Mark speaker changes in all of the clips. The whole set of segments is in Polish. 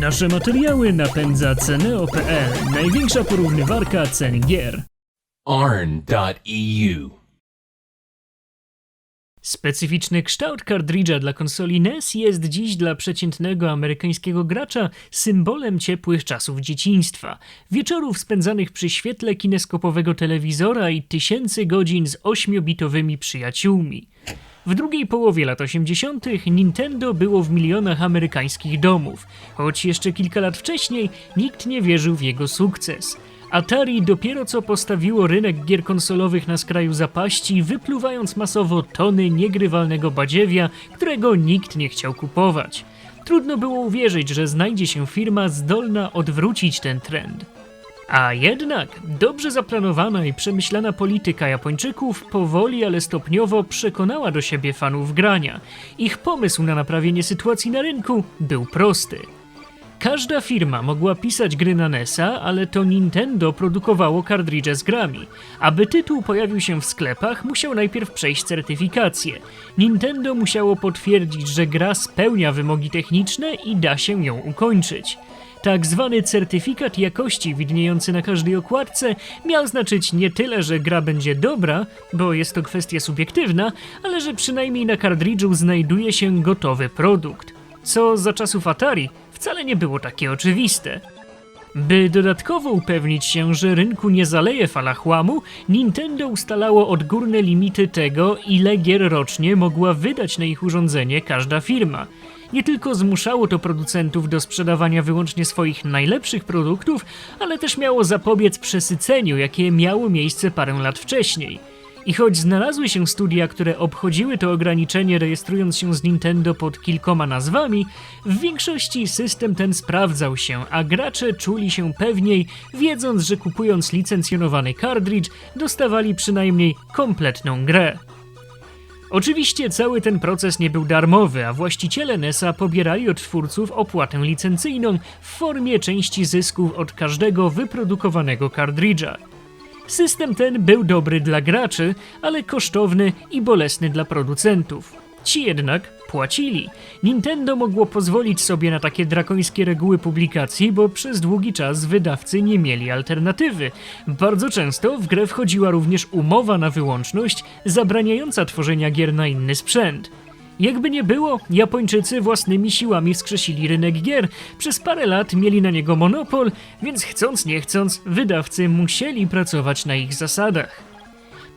Speaker 1: Nasze materiały napędza Ceneo.pl, największa porównywarka cen gier.
Speaker 2: arn.eu.
Speaker 1: Specyficzny kształt kartridża dla konsoli NES jest dziś dla przeciętnego amerykańskiego gracza symbolem ciepłych czasów dzieciństwa, wieczorów spędzanych przy świetle kineskopowego telewizora i tysięcy godzin z ośmiobitowymi przyjaciółmi. W drugiej połowie lat 80. Nintendo było w milionach amerykańskich domów, choć jeszcze kilka lat wcześniej nikt nie wierzył w jego sukces. Atari dopiero co postawiło rynek gier konsolowych na skraju zapaści, wypluwając masowo tony niegrywalnego badziewia, którego nikt nie chciał kupować. Trudno było uwierzyć, że znajdzie się firma zdolna odwrócić ten trend. A jednak dobrze zaplanowana i przemyślana polityka Japończyków powoli, ale stopniowo przekonała do siebie fanów grania. Ich pomysł na naprawienie sytuacji na rynku był prosty. Każda firma mogła pisać gry na NES-a, ale to Nintendo produkowało kartridże z grami. Aby tytuł pojawił się w sklepach, musiał najpierw przejść certyfikację. Nintendo musiało potwierdzić, że gra spełnia wymogi techniczne i da się ją ukończyć. Tak zwany certyfikat jakości widniejący na każdej okładce miał znaczyć nie tyle, że gra będzie dobra, bo jest to kwestia subiektywna, ale że przynajmniej na kartridżu znajduje się gotowy produkt. Co za czasów Atari wcale nie było takie oczywiste. By dodatkowo upewnić się, że rynku nie zaleje fala chłamu, Nintendo ustalało odgórne limity tego, ile gier rocznie mogła wydać na ich urządzenie każda firma. Nie tylko zmuszało to producentów do sprzedawania wyłącznie swoich najlepszych produktów, ale też miało zapobiec przesyceniu, jakie miało miejsce parę lat wcześniej. I choć znalazły się studia, które obchodziły to ograniczenie, rejestrując się z Nintendo pod kilkoma nazwami, w większości system ten sprawdzał się, a gracze czuli się pewniej, wiedząc, że kupując licencjonowany kartridż, dostawali przynajmniej kompletną grę. Oczywiście cały ten proces nie był darmowy, a właściciele NES-a pobierali od twórców opłatę licencyjną w formie części zysków od każdego wyprodukowanego kartridża. System ten był dobry dla graczy, ale kosztowny i bolesny dla producentów. Ci jednak płacili. Nintendo mogło pozwolić sobie na takie drakońskie reguły publikacji, bo przez długi czas wydawcy nie mieli alternatywy. Bardzo często w grę wchodziła również umowa na wyłączność zabraniająca tworzenia gier na inny sprzęt. Jakby nie było, Japończycy własnymi siłami wskrzesili rynek gier. Przez parę lat mieli na niego monopol, więc chcąc nie chcąc, wydawcy musieli pracować na ich zasadach.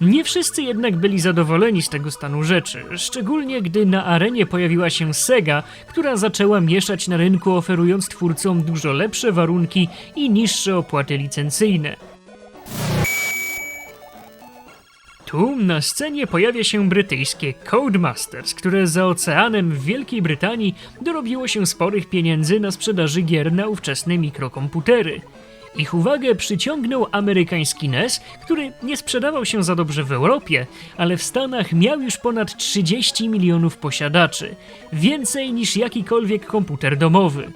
Speaker 1: Nie wszyscy jednak byli zadowoleni z tego stanu rzeczy, szczególnie gdy na arenie pojawiła się Sega, która zaczęła mieszać na rynku oferując twórcom dużo lepsze warunki i niższe opłaty licencyjne. Tu na scenie pojawia się brytyjskie Codemasters, które za oceanem w Wielkiej Brytanii dorobiło się sporych pieniędzy na sprzedaży gier na ówczesne mikrokomputery. Ich uwagę przyciągnął amerykański NES, który nie sprzedawał się za dobrze w Europie, ale w Stanach miał już ponad 30 milionów posiadaczy, więcej niż jakikolwiek komputer domowy.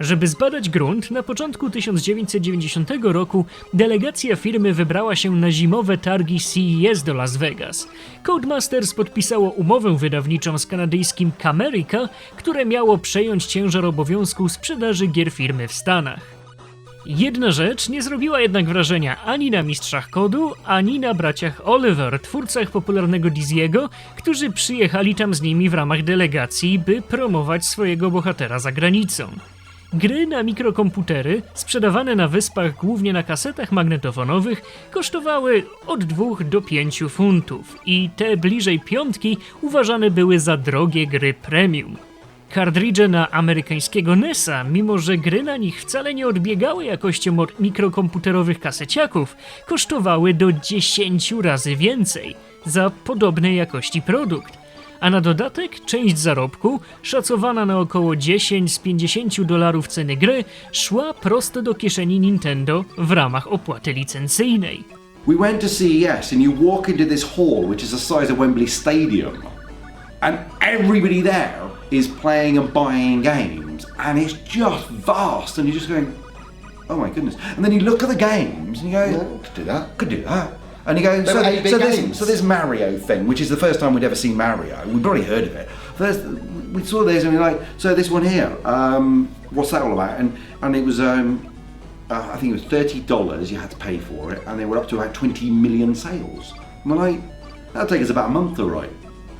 Speaker 1: Żeby zbadać grunt, na początku 1990 roku delegacja firmy wybrała się na zimowe targi CES do Las Vegas. Codemasters podpisało umowę wydawniczą z kanadyjskim Camerica, które miało przejąć ciężar obowiązku sprzedaży gier firmy w Stanach. Jedna rzecz nie zrobiła jednak wrażenia ani na mistrzach kodu, ani na braciach Oliver, twórcach popularnego Diziego, którzy przyjechali tam z nimi w ramach delegacji, by promować swojego bohatera za granicą. Gry na mikrokomputery, sprzedawane na wyspach głównie na kasetach magnetofonowych, kosztowały od 2 do 5 funtów i te bliżej piątki uważane były za drogie gry premium. Kartridże na amerykańskiego NES-a, mimo że gry na nich wcale nie odbiegały jakością od mikrokomputerowych kaseciaków, kosztowały do 10 razy więcej za podobnej jakości produkt. A na dodatek część zarobku, szacowana na około 10 z 50 dolarów ceny gry, szła prosto do kieszeni Nintendo w ramach opłaty licencyjnej.
Speaker 3: We went to CES and you walk into this hall which is the size of Wembley Stadium and everybody there is playing and buying games and it's just vast and you're just going oh my goodness and then you look at the games and you go
Speaker 4: Could do that.
Speaker 3: could do that and you go so, so, this, so this Mario thing which is the first time we'd ever seen Mario we'd probably heard of it First, we saw this and we we're like so this one here um, what's that all about? And and it was um, uh, I think it was thirty dollars you had to pay for it, and they were up to about twenty million sales. And we're like, that'll take us about a month to write.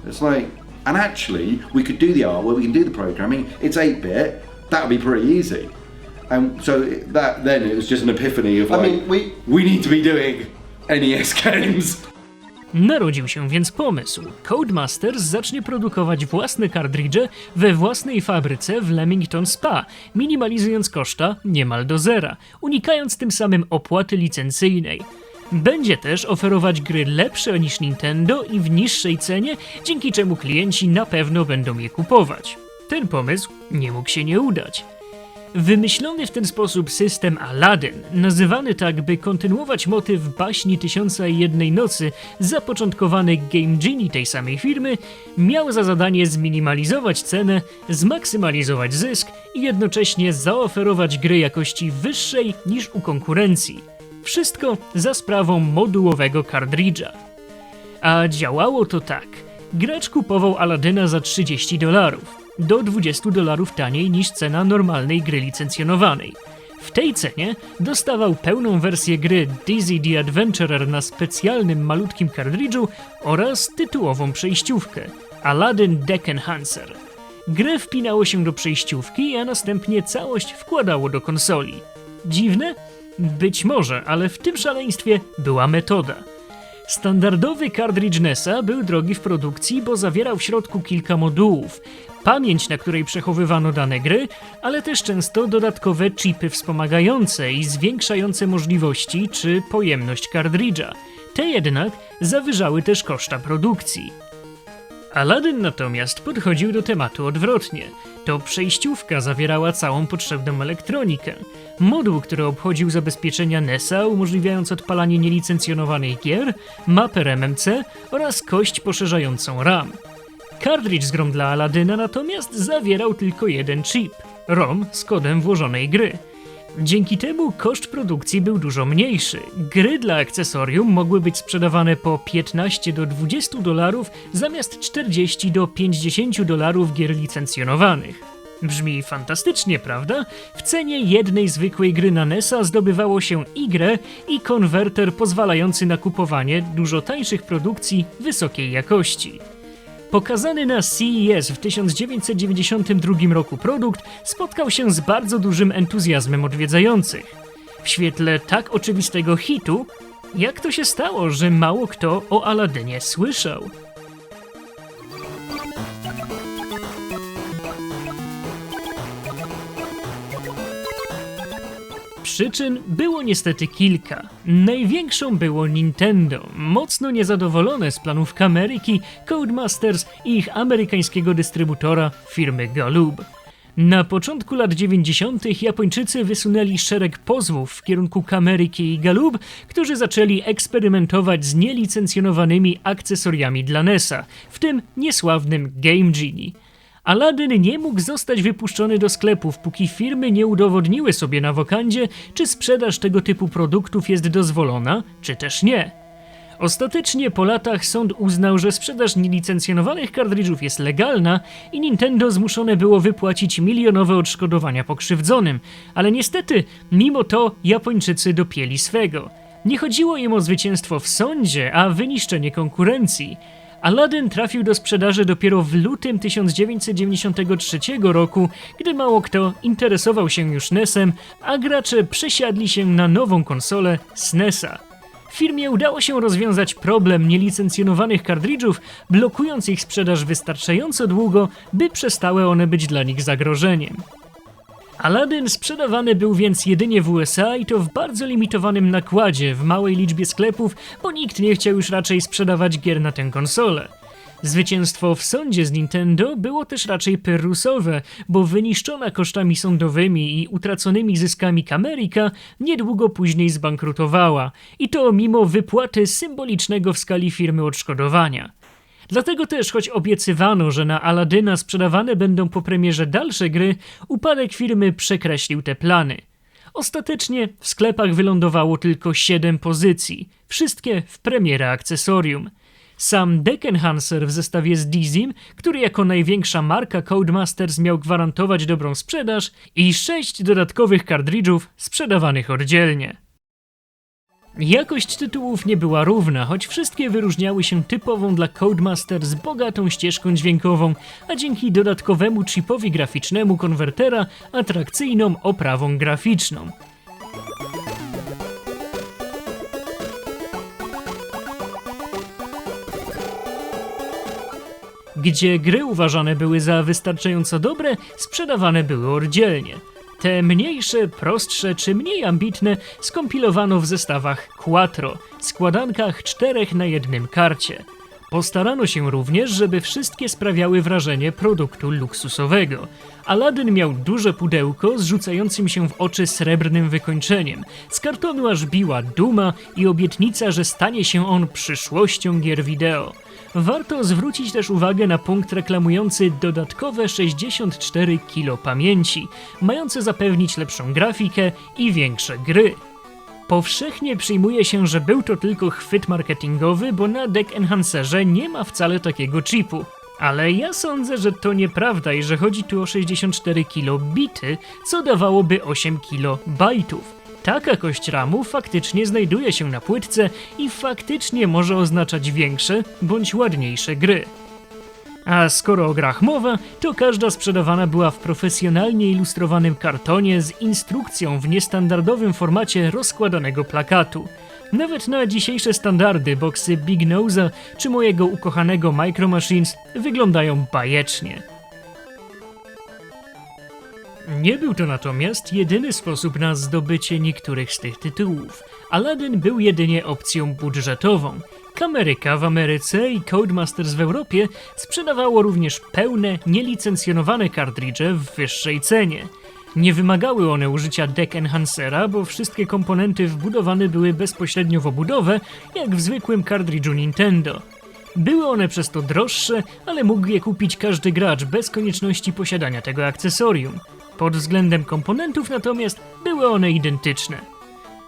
Speaker 3: It's like, and actually, we could do the artwork, we can do the programming. It's eight bit. That would be pretty easy. And so that then it was just an epiphany of
Speaker 2: I
Speaker 3: like,
Speaker 2: mean, we-
Speaker 3: we need to be doing NES games.
Speaker 1: Narodził się więc pomysł. Codemasters zacznie produkować własne kartridże we własnej fabryce w Leamington Spa, minimalizując koszta niemal do zera, unikając tym samym opłaty licencyjnej. Będzie też oferować gry lepsze niż Nintendo i w niższej cenie, dzięki czemu klienci na pewno będą je kupować. Ten pomysł nie mógł się nie udać. Wymyślony w ten sposób system Aladdin, nazywany tak, by kontynuować motyw baśni Tysiąca i Jednej Nocy, zapoczątkowany Game Genie tej samej firmy, miał za zadanie zminimalizować cenę, zmaksymalizować zysk i jednocześnie zaoferować gry jakości wyższej niż u konkurencji. Wszystko za sprawą modułowego kartridża. A działało to tak. Gracz kupował Aladyna za 30 dolarów, do 20 dolarów taniej niż cena normalnej gry licencjonowanej. W tej cenie dostawał pełną wersję gry Dizzy the Adventurer na specjalnym malutkim kartridżu oraz tytułową przejściówkę Aladdin Deck Enhancer. Grę wpinało się do przejściówki, a następnie całość wkładało do konsoli. Dziwne? Być może, ale w tym szaleństwie była metoda. Standardowy kartridż NESa był drogi w produkcji, bo zawierał w środku kilka modułów. Pamięć, na której przechowywano dane gry, ale też często dodatkowe chipy wspomagające i zwiększające możliwości czy pojemność kartridża. Te jednak zawyżały też koszta produkcji. Aladdin natomiast podchodził do tematu odwrotnie. To przejściówka zawierała całą potrzebną elektronikę. Moduł, który obchodził zabezpieczenia NESa, umożliwiając odpalanie nielicencjonowanych gier, mapę MMC oraz kość poszerzającą RAM. Kartridż z grą dla Aladyna natomiast zawierał tylko jeden chip ROM z kodem włożonej gry. Dzięki temu koszt produkcji był dużo mniejszy. Gry dla akcesorium mogły być sprzedawane po 15 do 20 dolarów zamiast 40 do 50 dolarów gier licencjonowanych. Brzmi fantastycznie, prawda? W cenie jednej zwykłej gry na NESa zdobywało się i grę, i konwerter pozwalający na kupowanie dużo tańszych produkcji wysokiej jakości. Pokazany na CES w 1992 roku produkt spotkał się z bardzo dużym entuzjazmem odwiedzających. W świetle tak oczywistego hitu, jak to się stało, że mało kto o Aladynie słyszał? Przyczyn było niestety kilka. Największą było Nintendo, mocno niezadowolone z planów Ameryki, Codemasters i ich amerykańskiego dystrybutora firmy Galoob. Na początku lat 90. Japończycy wysunęli szereg pozwów w kierunku Kameryki i Galoob, którzy zaczęli eksperymentować z nielicencjonowanymi akcesoriami dla NESa, w tym niesławnym Game Genie. Aladdin nie mógł zostać wypuszczony do sklepów, póki firmy nie udowodniły sobie na wokandzie, czy sprzedaż tego typu produktów jest dozwolona, czy też nie. Ostatecznie po latach sąd uznał, że sprzedaż nielicencjonowanych kartridżów jest legalna i Nintendo zmuszone było wypłacić milionowe odszkodowania pokrzywdzonym, ale niestety, mimo to Japończycy dopięli swego. Nie chodziło im o zwycięstwo w sądzie, a wyniszczenie konkurencji. Aladdin trafił do sprzedaży dopiero w lutym 1993 roku, gdy mało kto interesował się już NESem, a gracze przesiadli się na nową konsolę SNESa. Firmie udało się rozwiązać problem nielicencjonowanych kartridżów, blokując ich sprzedaż wystarczająco długo, by przestały one być dla nich zagrożeniem. Aladdin sprzedawany był więc jedynie w USA i to w bardzo limitowanym nakładzie, w małej liczbie sklepów, bo nikt nie chciał już raczej sprzedawać gier na tę konsolę. Zwycięstwo w sądzie z Nintendo było też raczej pyrrusowe, bo wyniszczona kosztami sądowymi i utraconymi zyskami Kameryka niedługo później zbankrutowała i to mimo wypłaty symbolicznego w skali firmy odszkodowania. Dlatego też, choć obiecywano, że na Aladyna sprzedawane będą po premierze dalsze gry, upadek firmy przekreślił te plany. Ostatecznie w sklepach wylądowało tylko 7 pozycji, wszystkie w premierę akcesorium. Sam Deck Enhancer w zestawie z Dizim, który jako największa marka Codemasters miał gwarantować dobrą sprzedaż i sześć dodatkowych kartridżów sprzedawanych oddzielnie. Jakość tytułów nie była równa, choć wszystkie wyróżniały się typową dla Codemasters bogatą ścieżką dźwiękową, a dzięki dodatkowemu chipowi graficznemu konwertera atrakcyjną oprawą graficzną. Gdzie gry uważane były za wystarczająco dobre, sprzedawane były oddzielnie. Te mniejsze, prostsze czy mniej ambitne skompilowano w zestawach Quattro, składankach czterech na jednym karcie. Postarano się również, żeby wszystkie sprawiały wrażenie produktu luksusowego. Aladdin miał duże pudełko z rzucającym się w oczy srebrnym wykończeniem. Z kartonu aż biła duma i obietnica, że stanie się on przyszłością gier wideo. Warto zwrócić też uwagę na punkt reklamujący dodatkowe 64 kilo pamięci, mające zapewnić lepszą grafikę i większe gry. Powszechnie przyjmuje się, że był to tylko chwyt marketingowy, bo na Deck Enhancerze nie ma wcale takiego chipu. Ale ja sądzę, że to nieprawda i że chodzi tu o 64 kilobity, co dawałoby 8 kilobajtów. Taka kość ramu faktycznie znajduje się na płytce i faktycznie może oznaczać większe bądź ładniejsze gry. A skoro o grach mowa, to każda sprzedawana była w profesjonalnie ilustrowanym kartonie z instrukcją w niestandardowym formacie rozkładanego plakatu. Nawet na dzisiejsze standardy boksy Big Nose'a czy mojego ukochanego Micro Machines wyglądają bajecznie. Nie był to natomiast jedyny sposób na zdobycie niektórych z tych tytułów. Aladdin był jedynie opcją budżetową. Kameryka w Ameryce i Codemasters w Europie sprzedawało również pełne, nielicencjonowane kartridże w wyższej cenie. Nie wymagały one użycia Deck Enhancera, bo wszystkie komponenty wbudowane były bezpośrednio w obudowę, jak w zwykłym kartridżu Nintendo. Były one przez to droższe, ale mógł je kupić każdy gracz bez konieczności posiadania tego akcesorium. Pod względem komponentów natomiast były one identyczne.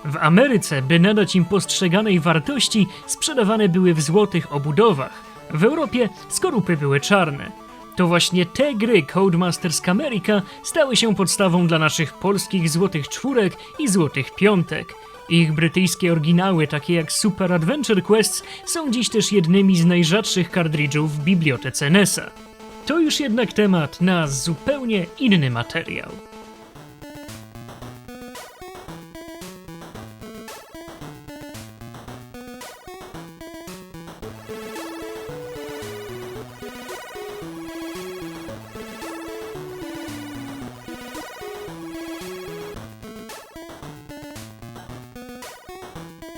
Speaker 1: W Ameryce, by nadać im postrzeganej wartości, sprzedawane były w złotych obudowach. W Europie skorupy były czarne. To właśnie te gry Codemasters America stały się podstawą dla naszych polskich złotych czwórek i złotych piątek. Ich brytyjskie oryginały, takie jak Super Adventure Quests, są dziś też jednymi z najrzadszych kartridżów w bibliotece NESa. To już jednak temat na zupełnie inny materiał.